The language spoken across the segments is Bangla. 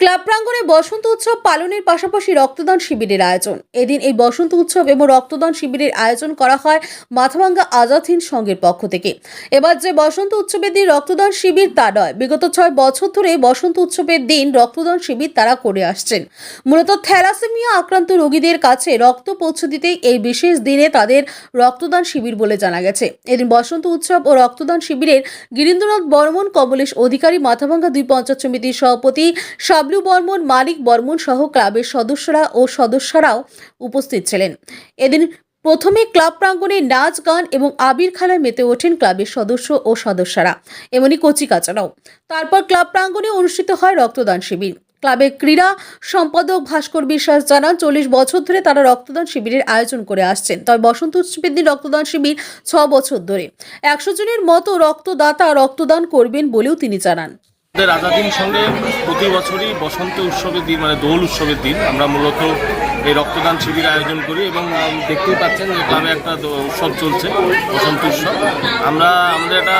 ক্লাব প্রাঙ্গণে বসন্ত উৎসব পালনের পাশাপাশি রক্তদান শিবিরের আয়োজন। এদিন এই বসন্ত উৎসব এবং রক্তদান শিবিরের আয়োজন করা হয় মাথাভাঙ্গা আজাদ হিন্দ সংঘের পক্ষ থেকে। এবার যে বসন্ত উৎসবের দিন রক্তদান শিবির তা নয়, বিগত ছয় বছর ধরে বসন্ত উৎসবের দিন রক্তদান শিবির তারা করে আসছেন। মূলত থ্যালাসেমিয়া আক্রান্ত রোগীদের কাছে রক্ত পৌঁছে দিতে এই বিশেষ দিনে তাদের রক্তদান শিবির বলে জানা গেছে। এদিন বসন্ত উৎসব ও রক্তদান শিবিরের গিরীন্দ্রনাথ বর্মন কমলেশ অধিকারী মাথাভাঙ্গা দুই পঞ্চায়েত সমিতির সভাপতি শাবলু বর্মন মালিক বর্মন সহ ক্লাবের সদস্যরা ও সদস্যরাও উপস্থিত ছিলেন। এদিন প্রথমে ক্লাব প্রাঙ্গণে নাচ, গান এবং আবির খেলায় মেতে ওঠেন ক্লাবের সদস্য ও সদস্যরা। এমনই কচিকাচারাও। তারপর ক্লাব প্রাঙ্গণে অনুষ্ঠিত হয় রক্তদান শিবির। ক্লাবের ক্রীড়া সম্পাদক ভাস্কর বিশ্বাস জানান, চল্লিশ বছর ধরে তারা রক্তদান শিবিরের আয়োজন করে আসছেন। তবে বসন্ত উৎসবের দিন রক্তদান শিবির ছ বছর ধরে। একশো জনের মতো রক্তদাতা রক্তদান করবেন বলেও তিনি জানান। আমাদের আজাদিন সঙ্গে প্রতি বছরই বসন্ত উৎসবের দিন মানে দোল উৎসবের দিন আমরা মূলত এই রক্তদান শিবির আয়োজন করি এবং দেখতেই পাচ্ছেন যে ক্লাবে একটা উৎসব চলছে, বসন্ত উৎসব। আমরা, আমাদের একটা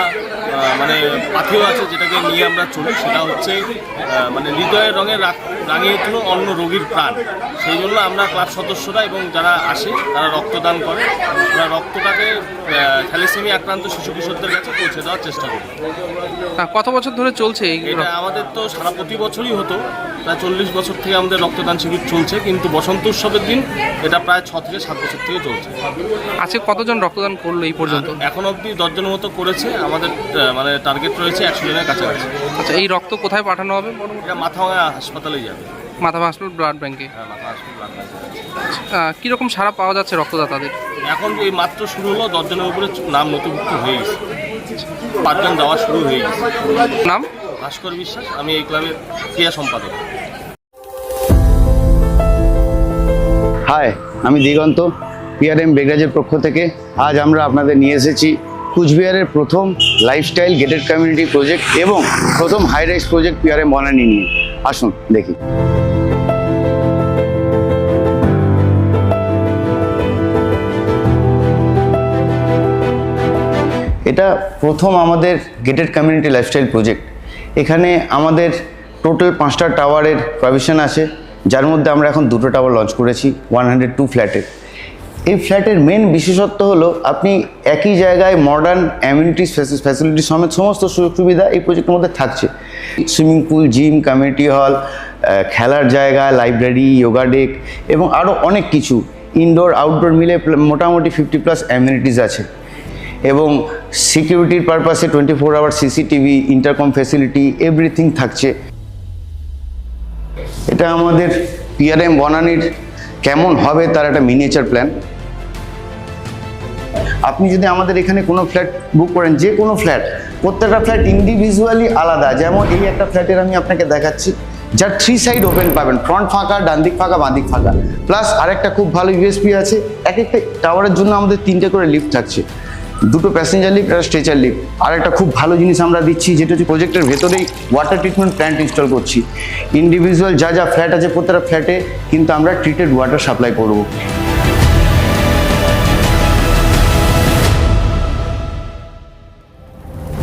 মানে পাথেও আছে যেটাকে নিয়ে আমরা চলি সেটা হচ্ছে মানে হৃদয়ের রঙে রাঙিয়ে তুলো অন্য রোগীর প্রাণ। সেই জন্য আমরা ক্লাব সদস্যরা এবং যারা আসে তারা রক্তদান করে। আমরা রক্তটাকে থ্যালেসেমি আক্রান্ত শিশু কিশোরদের কাছে পৌঁছে দেওয়ার চেষ্টা করি। কত বছর ধরে চলছে এটা আমাদের তো সারা প্রতি বছরই হতো প্রায় চল্লিশ বছর থেকে আমাদের রক্তদান শিবির চলছে কিন্তু বসন্ত উৎসবের দিন এটা প্রায় ছ থেকে সাত বছর থেকে চলছে। আজকে কতজন রক্তদান করল এই পর্যন্ত? এখন অবধি দশজনের মতো করেছে আমাদের মানে টার্গেট রয়েছে একশো জনের কাছাকাছি। আচ্ছা এই রক্ত কোথায় পাঠানো হবে? এটা মাথাভাঙা হাসপাতালে যাবে। মাথা হাসপাতাল ব্লাড ব্যাংকে হ্যাঁ মাথা হাসপাতাল কীরকম সারা পাওয়া যাচ্ছে রক্তদাতাদের? এখন এই মাত্র শুরু হলো দশজনের উপরে নাম নথিভুক্ত হয়ে গেছে। পাঁচজন যাওয়া শুরু হয়ে গেছে। নাম? ভাস্কর বিশ্বাস আমি এই ক্লাবের ক্রিয়া সম্পাদক। হাই আমি দিগন্ত পিআরএম বেগরাজের পক্ষ থেকে। আজ আমরা আপনাদের নিয়ে এসেছি কুচবিহারের প্রথম লাইফস্টাইল গেটেড কমিউনিটি প্রজেক্ট এবং প্রথম high rise project PRM Banani নিয়ে। আসুন, দেখি। এটা প্রথম আমাদের গেটেড কমিউনিটি লাইফস্টাইল প্রজেক্ট এখানে আমাদের টোটাল পাঁচটা টাওয়ারের প্রভিশন আছে, যার মধ্যে আমরা এখন দুটো টাওয়ার লঞ্চ করেছি ওয়ান হান্ড্রেড টু ফ্ল্যাটের এই ফ্ল্যাটের মেন বিশেষত্ব হলো আপনি একই জায়গায় মডার্ন অ্যামিউনিটিস ফ্যাসিলিটি সমেত সমস্ত সুযোগ সুবিধা এই প্রজেক্টের মধ্যে থাকছে। Swimming pool gym community hall খেলার জায়গা লাইব্রেরি যোগা ডেক এবং আরও অনেক কিছু। ইনডোর আউটডোর মিলে মোটামুটি ফিফটি প্লাস অ্যামিউনিটিস আছে। এবং সিকিউরিটির পারপাসে twenty four hour CCTV intercom facility everything থাকছে। এটা আমাদের পিআরএম বনানির কেমন হবে তার একটা মিনিয়েচার প্ল্যান আপনি যদি আমাদের এখানে কোনো ফ্ল্যাট বুক করেন, যে কোনো ফ্ল্যাট, প্রত্যেকটা ফ্ল্যাট ইন্ডিভিজুয়ালি আলাদা। যেমন এই একটা ফ্ল্যাটের আমি আপনাকে দেখাচ্ছি, যার থ্রি সাইড ওপেন পাবেন ফ্রন্ট ফাঁকা, ডান দিক ফাঁকা, বাঁ দিক ফাঁকা। প্লাস আরেকটা খুব ভালো ইউএসপি আছে, এক একটা টাওয়ারের জন্য আমাদের তিনটে করে লিফট থাকছে। দুটো প্যাসেঞ্জার লিফট আর স্ট্রেচার লিফট আর একটা খুব ভালো জিনিস আমরা দিচ্ছি, যেটা হচ্ছে প্রজেক্টের ভেতরেই ওয়াটার ট্রিটমেন্ট প্ল্যান্ট ইনস্টল করছি। ইন্ডিভিজুয়াল যা যা ফ্ল্যাট আছে, প্রত্যেকটা ফ্ল্যাটে কিন্তু আমরা ট্রিটেড ওয়াটার সাপ্লাই করব।